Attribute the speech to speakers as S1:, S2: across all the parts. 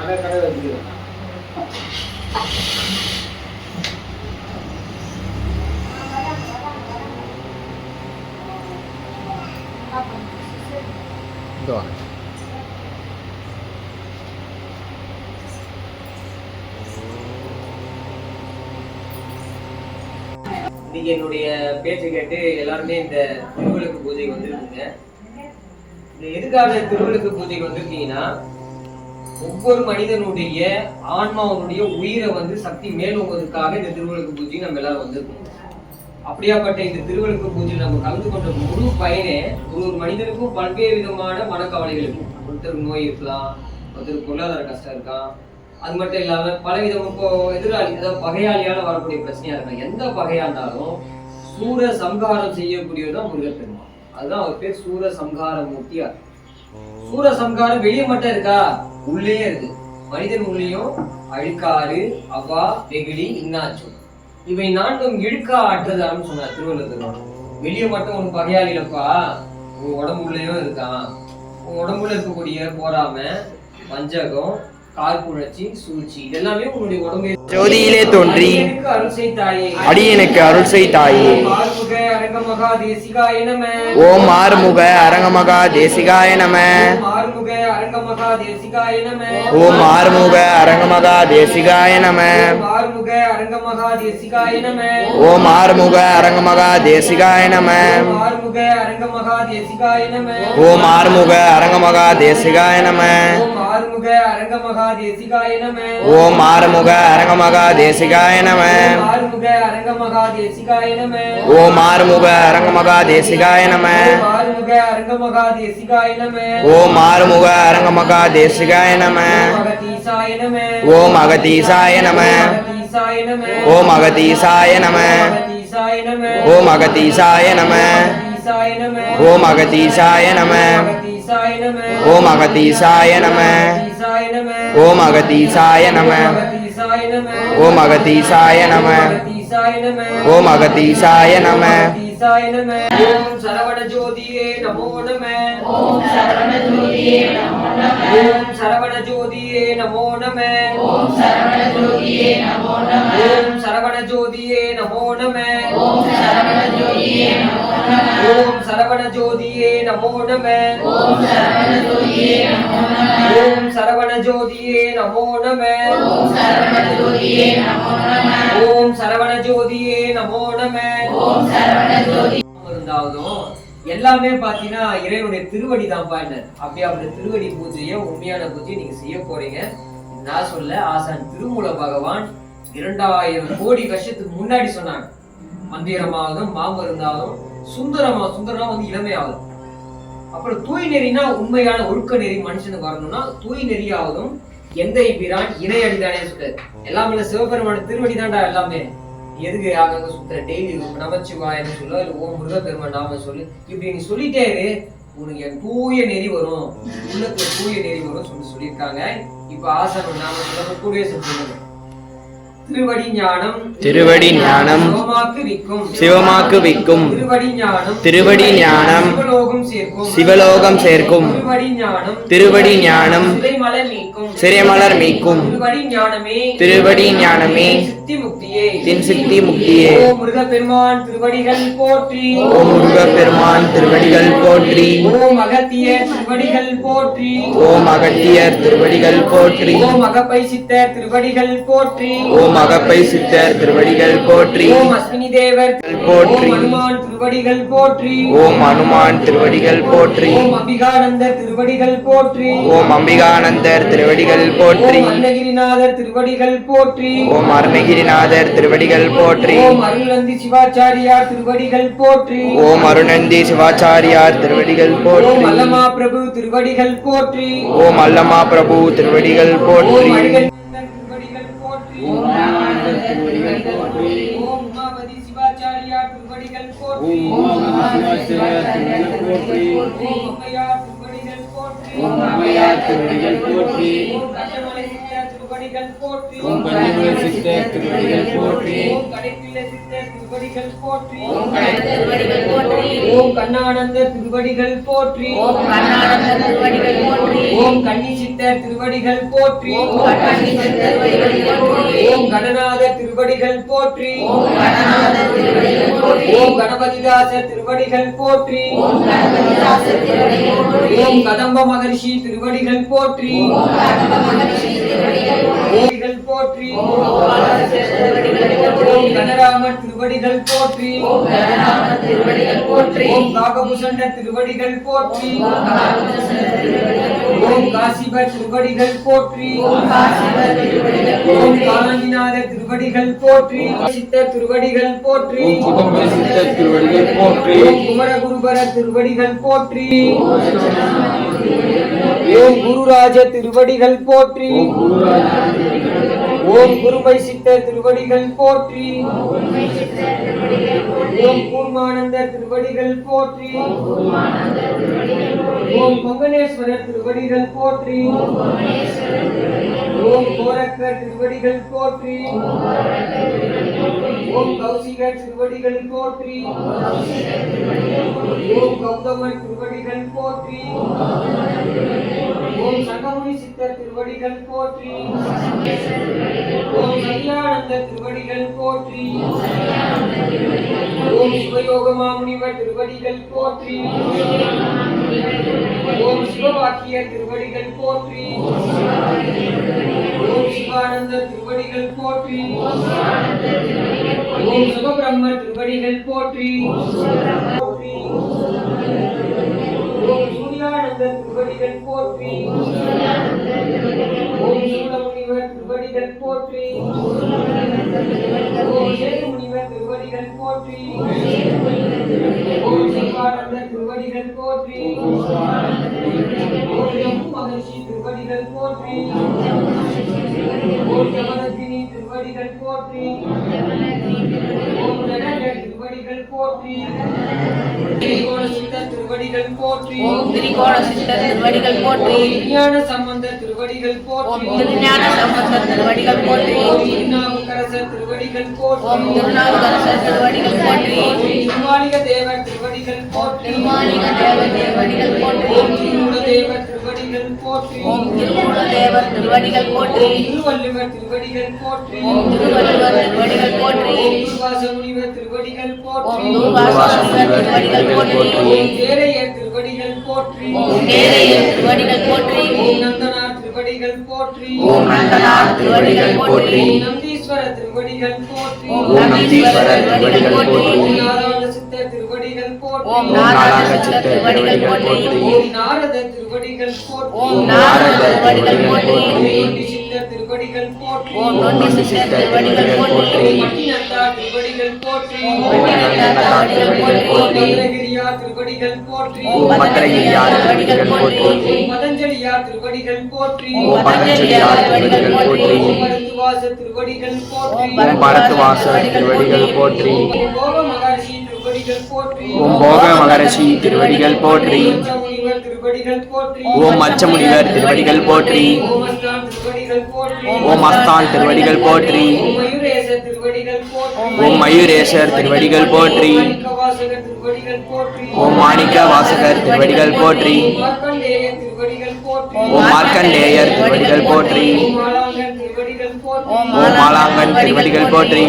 S1: கடை கடை வச்சுக்கிறோம்
S2: இங்கே வாங்க.
S1: இன்னைக்கு என்னுடைய பேச்சை கேட்டு எல்லாருமே இந்த திருவிளக்கு பூஜைக்கு வந்திருக்கீங்க இந்த எதுக்காக திருவிளக்கு பூஜைக்கு வந்திருக்கீங்கன்னா ஒவ்வொரு மனிதனுடைய ஆன்மாவனுடைய உயிரை வந்து சக்தி மேலோங்குவதற்காக இந்த திருவிழுக்கு பூஜை நம்ம எல்லாரும் வந்திருக்கோம். அப்படியாப்பட்ட இந்த திருவிழுக்கு பூஜையில் நம்ம கலந்து கொண்ட முழு பயனே ஒரு ஒரு மனிதனுக்கும் பல்வேறு விதமான மனக்கவலைகள் இருக்கும் ஒருத்தருக்கு நோய் இருக்கலாம் ஒருத்தருக்கு பொருளாதார கஷ்டம் இருக்கான் அது மட்டும் இல்லாம பலவிதம் இப்போ எதிராளி அதாவது பகையாளியால வரக்கூடிய பிரச்சனையா இருக்கலாம். எந்த பகையா இருந்தாலும் சூர சம்ஹாரம் செய்யக்கூடியதான் முருகப்பெருமான். அதுதான் அவர் பேர் சூர சம்ஹார மூர்த்தியார் சூர சம்காரம் வெளியே மட்டும் இருக்கா? உள்ளே இருக்கு. மனிதன் உள்ளேயும் அழுக்காறு அவா வெகுளி இன்னாச்சு? இவை நான்கும் இழுக்கா ஆற்றுதான்னு சொன்னார் திருவள்ளுவர். வெளியே மட்டும் உன் பகையாளி இல்லப்பா. உன் உடம்புள்ளேயும் இருக்கான். உன் உடம்புல இருக்கக்கூடிய போராம வஞ்சகம் காற்புணர்ச்சி சூழ்ச்சி இதெல்லாமே உன்னுடைய உடம்பே
S2: ஜோதியிலே தோன்றி
S1: அடியனுக்கு அருள் செய் தாயே
S2: ஓம் ஆறுமுக அரங்கமகா தேசிகாய நம.
S1: ஓ
S2: ஓம் ஆறுமுக அரங்கமகா தேசிகாய நம. ஓம் ஆறுமுக அரங்கமகா தேசிகாய நம. ஓம் ஆறுமுக அரங்கமகா தேசிகாய நம.
S1: ஆறுமுக அரங்கமகா தேசிகாய நம
S2: ஓம் ஆறுமுக அரங்கமகா தேசிகாய நம
S1: ஆறுமுக அரங்கமகா தேசிகாய நம
S2: ஓம் ஆறுமுக அரங்கமகா தேசிகாய நம
S1: ஆறுமுக அரங்கமகா தேசிகாய நம
S2: ஓம் ஆறுமுக அரங்கமகா தேசிகாய நம
S1: மகதீசாய நம
S2: ஓம் அகதீசாய நம
S1: மகதீசாய நம
S2: ஓம் அகதீசாய நம
S1: மகதீசாய நம
S2: ஓம் அகதீசாய நம
S1: மகதீசாய நம
S2: ஓம் அகதீசாய நம
S1: மகதீசாய நம
S2: ஓம் அகதீசாய நம
S1: மகதீசாய நம
S2: ஓம் அகதீசாய நம
S1: மகதீசாய நம
S2: ஓம் அகதீசாய நம
S1: மகதீசாய நம
S2: ஓம் அகதீசாய நம
S1: ஓம் சரவண ஜோதியே நமோ நம ஓம் சரவண ஜோதியே நமோ நம ஓம் சரவண ஜோதியே நமோ நம ஓம் சரவண ஜோதியே நமோ நம ஓம் சரவண ஜோதியே நமோ நம ஓம் சரவண ஜோதியே நமோ நம ஓம் சரவண ஜோதியே நமோ நம ஓம் சரவண ஜோதியே நமோ நம ஓம் சரவண ஜோதியே நமோ நம ஓம் சரவண ஜோதியே நமோ நம ஓம் சரவண ஜோதியே நமோ நம ஓம் சரவண ஜோதி இருந்தாலும் எல்லாமே பாத்தீங்கன்னா இறைவனுடைய திருவடி தான் பாடினார் அப்படி அவருடைய திருவடி பூஜையை உண்மையான பூஜையை நீங்க செய்ய போறீங்க. நான் சொல்ல ஆசான் திருமூல பகவான் இரண்டாயிரம் கோடி வருஷத்துக்கு முன்னாடி சொன்னாங்க. மந்திரமாவதும் மாமருந்தாவதும் சுந்தரமா சுந்தரமா வந்து இளமையாவது அப்புறம் தூய் நெறினா உண்மையான ஒழுக்க நெறி மனுஷனுக்கு வரணும்னா தூய் நெறியாவதும் எந்த பிரான் இணை அடிதானே சொல்றாரு. எல்லாமே சிவபெருமான திருவடி தான்டா எல்லாமே. எதுக்கு அங்கங்க சுத்துற? டெய்லி நமச்சிவாயன்னு சொல்ல இல்ல முருக முருகப்பெருமான் நாம சொல்லு. இப்படி நீ சொல்லிட்டே இரு உனக்கு என் தூய நெறி வரும். உள்ளத்துல தூய நெறி வரும் சொல்லி சொல்லியிருக்காங்க. இப்ப ஆசனம் நாம சொல்ல கூடவே சொல்லுங்க திருவடி ஞானம்.
S2: திருவடி ஞானம்.
S1: சிவமாக்கு விக்கும் திருவடி ஞானம். சிவலோகம் சேர்க்கும். திருவடி ஞானம். சிறைமலர் மீட்கும். திருவடி ஞானமே.
S2: தின் சித்தி முக்தியே.
S1: ஓ முருகப்பெருமான் திருவடிகள் போற்றி.
S2: ஓம் முருகப்பெருமான் திருவடிகள் போற்றி.
S1: ஓம் திருவடிகள் போற்றி.
S2: ஓம் அகத்தியர் திருவடிகள் போற்றி.
S1: ஓம் அகப்பை சித்தர் திருவடிகள் போற்றி.
S2: ஓம் அகப்பை சித்தர் திருவடிகள் போற்றி
S1: ஓம் அஸ்வினி தேவர்
S2: போற்றி.
S1: ஓம் ஹனுமான் திருவடிகள் போற்றி
S2: ஓம் அனுமான் திருவடிகள் போற்றி
S1: ஓம் அம்பிகானந்தர் திருவடிகள் போற்றி
S2: ஓம் அம்பிகானந்தர் திருவடிகள் போற்றி
S1: ஓம் அன்னகிரிநாதர் திருவடிகள் போற்றி
S2: ஓம் அருணகிரிநாதர் திருவடிகள் போற்றி
S1: ஓம் அருள்நந்தி சிவாச்சாரியார் திருவடிகள் போற்றி
S2: ஓம் அருணந்தி சிவாச்சாரியார் திருவடிகள்
S1: ஓம்
S2: போற்றி
S1: அல்லமா பிரபு திருவடிகள் போற்றி
S2: ஓம் அல்லமா பிரபு திருவடிகள் போற்றி
S1: ಓಂ ಉಮಾಪತಿ ಶಿವಾಚಾರ್ಯ ಪುರುಗಡಿಗಲ್ ಕೋಟಿ ಓಂ ಶಿವಾಚಾರ್ಯ ಪುರುಗಡಿಗಲ್ ಕೋಟಿ ಓಂ ಅಮ್ಮಯ್ಯ ಪುರುಗಡಿಗಲ್ ಕೋಟಿ ಓಂ ಅಮ್ಮಯ್ಯ ಪುರುಗಡಿಗಲ್ ಕೋಟಿ ಓಂ ಕಜಮಲೆ
S3: ಸಿಕ್ತ ತಿರುಗಡಿಗಲ್ ಕೋಟಿ
S1: ಓಂ ಕಜಮಲೆ ಸಿಕ್ತ ತಿರುಗಡಿಗಲ್ ಕೋಟಿ
S3: ಓಂ ಕಡಿಪಿಲೆ ಸಿಕ್ತ திருவடிகள் போற்றி
S1: ஓம் கண்ணானந்த திருவடிகள் போற்றி
S3: ஓம் கண்ணானந்த திருவடிகள் போற்றி
S1: ஓம் கன்னி சித்தர் திருவடிகள் போற்றி
S3: ஓம்
S1: ஓம் கணநாத திருவடிகள் போற்றி
S3: ஓம் கணநாத திருவடிகள் போற்றி
S1: ஓம் கணபதிதாச திருவடிகள் போற்றி
S3: ஓம்
S1: கதம்ப மகர்ஷி திருவடிகள் போற்றி
S3: போற்றி ஓம் கோபாலகிருஷ்ண திருவடிகள் போற்றி
S1: திருவடிகள் போற்றி
S3: ஓம் கணநாத திருவடிகள் போற்றி
S1: ஓம் காகபுசண்ட திருவடிகள் போற்றி
S3: ஓம் காலகிருஷ்ண திருவடிகள் போற்றி
S1: ஓம் காசிபர் திருவடிகள் போற்றி
S3: ஓம் காசிவர் திருவடிகள் போற்றி
S1: காலந்திநாத திருவடிகள் போற்றி திருவடிகள் போற்றி
S4: ஓம்
S1: குமரகுருபர திருவடிகள் போற்றி ஓம் குருராஜ திருவடிகள் போற்றி
S4: ஓம்
S1: குருவை சித்தர் திருவடிகள் போற்றி. ஓம் கூர்மானந்த திருவடிகள் போற்றி. ஓம் கொங்கணேஸ்வரர் திருவடிகள் போற்றி. ஓம் கோரக்கர் திருவடிகள் போற்றி. ஓம் கௌசிகர் திருவடிகள் போற்றி. ஓம் கௌதமர் திருவடிகள் போற்றி. ஓம் சங்கமுனி சித்தர் திருவடிகள் போற்றி. ஓம் சத்யானந்த திருவடிகள் போற்றி. ஓம் சிவயோக மாமுனிவர் திருவடிகள் போற்றி. ஓம் சிவவாக்கிய திருவடிகள் போற்றி. ஓம் சிவானந்த திருவடிகள் போற்றி. ஓம் சுகபிரம்ம திருவடிகள் போற்றி போற்றி. ஓம் சூர்யானந்த திருவடிகள் போற்றி. ஓம் சூடமுனிவர் திருவடிகள் போற்றி. ஓம் சேதுமுனிவர் திருவடிகள் போற்றி. ஓம் சிவானந்த திருவடிகள் போற்றி. ஓம் ஜம்மு மகர்ஷி திருவடிகள் போற்றி. ஓம் ஜமனத்தினி திருவடிகள் போற்றி. ஓம் ஜனகர் திருவடிகள் போற்றி. திரிகோண சித்தர் திருவடிகள் போற்றி
S3: ஓம் திரிகோண சித்தர் திருவடிகள் போற்றி
S1: விஞ்ஞான சம்பந்த திருவடிகள்
S3: ஓம்
S1: போற்றி
S3: திருஞான சம்பந்தர் திருவடிகள் போற்றி
S1: ஓம் திருநாவுக்கரசர் திருவடிகள் போற்றி
S3: ஓம் திருநாவுக்கரசர் திருவடிகள் போற்றி
S1: ஓம் திருமாலிக தேவர் திருவடிகள் போற்றி
S3: திருமாலிக தேவ திருவடிகள் போற்றி
S1: ஓம் திருமூல தேவர் திருவடிகள் போற்றி
S3: ஓம் திருமூல தேவர் திருவடிகள் போற்றி
S1: ஓம் திருவள்ளுவர் திருவடிகள் போற்றி
S3: ஓம் திருவள்ளுவர் திருவடிகள் போற்றி
S1: ஓம் துர்வாச முனிவர் திருவடிகள் போற்றி
S3: ஓம் துர்வாசமுனிவர் திருவடிகள் போற்றி
S1: ஓம் தேரையர் திருவடிகள் போற்றி.
S3: ஓம் தேரையர் திருவடிகள் போற்றி.
S1: ஓம் நந்தனார் திருவடிகள் போற்றி.
S3: ஓம் நந்தனார் திருவடிகள் போற்றி.
S1: ஓம் நந்தீஸ்வர திருவடிகள் போற்றி.
S3: ஓம்
S2: நந்தீஸ்வர திருவடிகள் போற்றி.
S1: ஓம் நாராயண சித்தர் திருவடிகள் போற்றி.
S3: ஓம் நாராயண சித்தர் திருவடிகள் போற்றி.
S1: ஓம் நாரத திருவடிகள் போற்றி.
S3: ஓம் நாரத திருவடிகள் போற்றி.
S1: ஓம் நொண்டி சித்தர் திருவடிகள் போற்றி
S3: ஓம் நொண்டி சித்தர் திருவடிகள் போற்றி
S1: ஓம் மட்டிநந்தா திருவடிகள் போற்றி
S3: ஓம் மட்டிநந்தா திருவடிகள் போற்றி
S1: மதுரகிரியா திருவடிகள் போற்றி
S3: ஓம் பத்ரகிரியார் திருவடிகள் போற்றி
S1: ஓம் பதஞ்சலியா திருவடிகள் போற்றி
S3: ஓம் பதஞ்சலியார் திருவடிகள் போற்றி
S1: ஓம் பரத்துவாச திருவடிகள் போற்றி
S3: ஓம்
S2: பரத்துவாசர் திருவடிகள் போற்றி
S1: ஓம் போக மகர்ஷி திருவடிகள் போற்றி
S2: ஓம் போக மகரிஷி திருவடிகள் போற்றி
S1: முனிவர் திருவடிகள் போற்றி
S2: ஓம் அச்சமுனிவர் திருவடிகள் போற்றி
S1: ஓம் அஸ்தான் திருவடிகள் போற்றி
S2: ஓம் அஸ்தான் திருவடிகள் போற்றி.
S1: ஓம் மயூரேசர் திருவடிகள் போற்றி.
S2: ஓம் மாணிக்க வாசகர் திருவடிகள் போற்றி.
S1: ஓம் மார்க்கண்டேயர் திருவடிகள் போற்றி.
S2: ஓம்
S1: மாலாங்கன் திருவடிகள் போற்றி.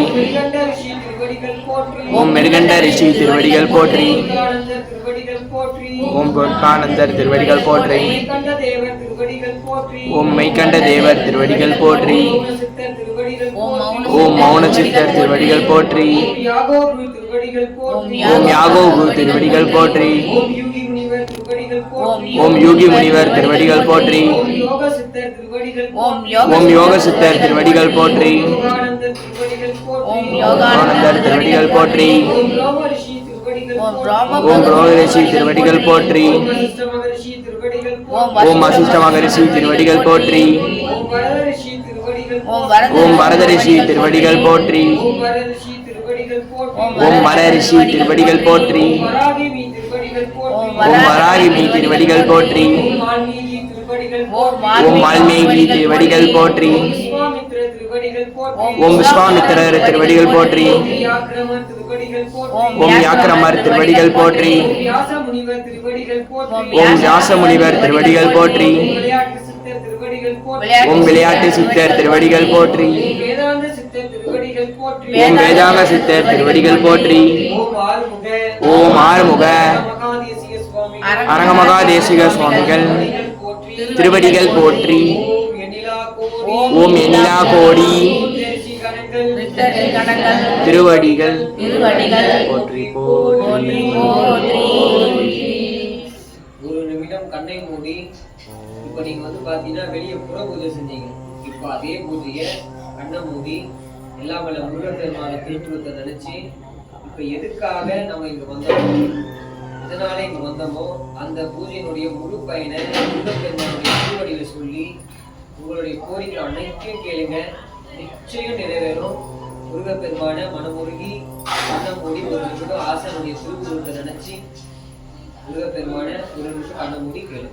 S3: ஓம்
S1: மிருகண்ட ரிஷி திருவடிகள் போற்றி.
S2: ஓம் ரிஷி திருவடிகள் போற்றி. ஓம் கோட்கானந்தர் திருவடிகள் போற்றி
S1: மெய்கண்ட தேவர் திருவடிகள் போற்றி.
S2: ஓம் மெய்கண்ட தேவர் திருவடிகள் போற்றி.
S1: மௌன சித்தர் திருவடிகள்
S3: ஓம்
S1: போற்றி.
S2: ஓம்
S1: யூகி முனிவர் திருவடிகள் போற்றி.
S2: ஓம் யூகி முனிவர் திருவடிகள் போற்றி.
S1: ஓம் யோக சித்தர் திருவடிகள் போற்றி.
S2: ஓம் திருவடிகள் போற்றி
S1: யோகானந்தர் திருவடிகள் போற்றி.
S3: ஓம்
S2: ரோகரிஷி திருவடிகள் போற்றி
S1: ஓம் வசிஷ்ட மகரிஷி திருவடிகள் போற்றி.
S2: ஓம் வரதரிஷி திருவடிகள் போற்றி.
S1: ஓம் வர ரிஷி திருவடிகள் போற்றி.
S3: ஓம்
S1: வராகிமி திருவடிகள் போற்றி.
S3: ஓம்
S2: ஓம் வராகிமி திருவடிகள் போற்றி.
S1: ஓம் வால்மீகி திருவடிகள் போற்றி.
S2: ஓம்
S3: விஸ்வாமித்திரர் திருவடிகள் போற்றி ஓம் வியாக்கிரமர் திருவடிகள் போற்றி
S1: ஓம் வியாச முனிவர் திருவடிகள் போற்றி
S3: ஓம்
S1: விளையாட்டு சித்தர் திருவடிகள் போற்றி
S3: ஓம் வேதாங்க சித்தர் திருவடிகள் போற்றி
S1: ஓம் ஆறுமுக
S3: அரங்கமகா தேசிக சுவாமிகள் திருவடிகள் போற்றி
S1: ஓம் எண்ணிலா கோடி
S3: திருவடிகள்
S5: திருவடிகள்
S3: போற்றி போற்றி
S5: போற்றி.
S1: ஒரு நிமிடம் கண்ணை மூடி இப்ப நீங்க வந்து பாத்தீங்கன்னா வெளியே புற பூஜை செஞ்சீங்க. இப்ப அதே பூஜைய கண்ணை மூடி எல்லாம் வல்ல முருகப்பெருமான திருத்துவத்தை நினைச்சு இப்ப எதுக்காக நம்ம இங்க வந்தோமோ? எதனால இங்க வந்தோமோ அந்த பூஜையினுடைய முழு பயனை முருகப்பெருமானுடைய திருவடியில சொல்லி உங்களுடைய கோரிக்கை அனைத்தையும் கேளுங்க. நிச்சயம் நிறைவேறும். முருகப்பெருமான மனமுருகி கண்ணை மூடி ஒரு நிமிடம் ஆசனுடைய திருவுருவத்தை நினைச்சு முருகப்பெருமான ஒரு நிமிஷம் கண்ணை மூடி கேளு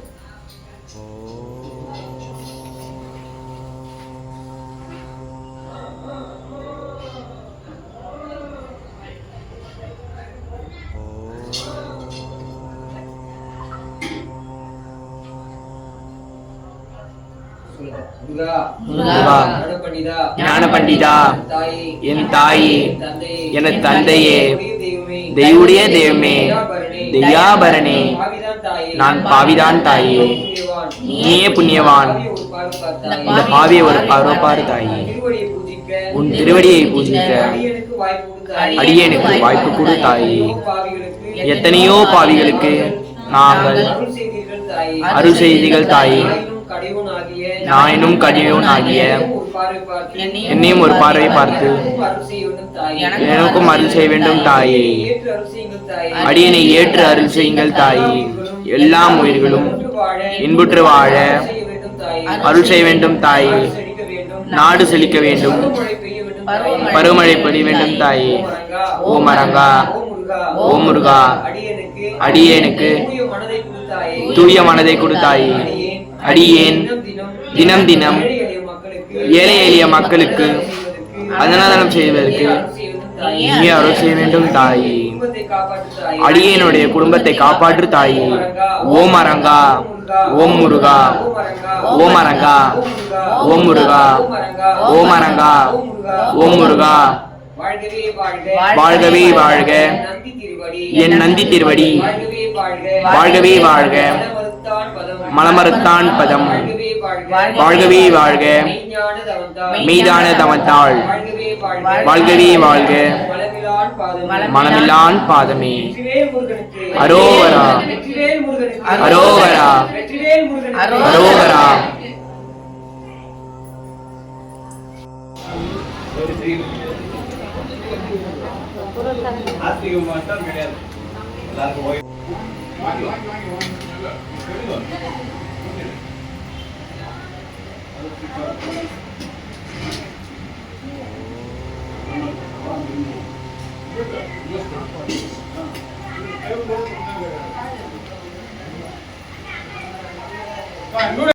S1: முருகா ஞான பண்டிதா
S3: என் தாயே,
S1: என் தந்தையே
S3: எனது தந்தையே, தெய்வடைய தெய்வமே,
S1: தயாபரணே,
S3: தயாபரணே,
S1: பாவிதான் தாயே,
S3: நான் பாவிதான் தாயே, நீயே புண்ணியவான். இந்த பாவியை ஒரு பருவப்பார் தாயே. உன் திருவடியை பூஜிக்க
S1: அடியனுக்கு வாய்ப்பு
S3: கொடு தாயே.
S1: எத்தனையோ பாவிகளுக்கு
S3: நாங்கள்.
S1: அருள்
S3: செய்திகள் தாயே.
S1: நாயினும் பார்வை பார்த்து
S3: என்னையும் ஒரு பார்வை பார்த்து
S1: எனக்கும் அருள் செய்ய வேண்டும் தாயே.
S3: அடியனை ஏற்று அருள் செய்யுங்கள் தாயே எல்லா உயிர்களும் இன்புற்று வாழ. அருள் செய்ய வேண்டும் தாயே
S1: நாடு செழிக்க வேண்டும். பருவமழை பெய்ய வேண்டும் தாயே.
S3: பருவமழை பொழிய வேண்டும் தாயே
S1: ஓம் அரங்கா.
S3: ஓம் அரங்கா.
S1: ஓம் முருகா.
S3: ஓம் முருகா.
S1: அடியேனுக்கு
S3: அடியேனுக்கு
S1: தூய மனதை கொடுத்தாயே. அடியேன் தினம்
S3: தினம்
S1: ஏழை எளிய மக்களுக்கு
S3: ஏழை அன்னதானம் செய்வதற்கு நீ அருள் செய்ய வேண்டும் தாயே. அடியேனுடைய குடும்பத்தை காப்பாற்று தாயே. ஓம் அரங்கா ஓம் முருகா ஓம் அரங்கா ஓம் முருகா ஓம் அரங்கா ஓம் முருகா.
S1: வாழ்கவே வாழ்க.
S3: என் நந்தி திருவடி.
S1: வாழ்கவே வாழ்க. மலமறுத்தான் பதம். வாழ்கவே வாழ்க.
S3: மீதான தமத்தாள்.
S1: வாழ்கவே வாழ்க.
S3: மனமில்லான் பாதமே.
S1: அரோவரா.
S3: அரோவரா.
S1: அரோவரா. ஆஸ்திகம்
S3: மட்டும்
S1: கிடையாது. எல்லாருக்கும்
S3: Vai,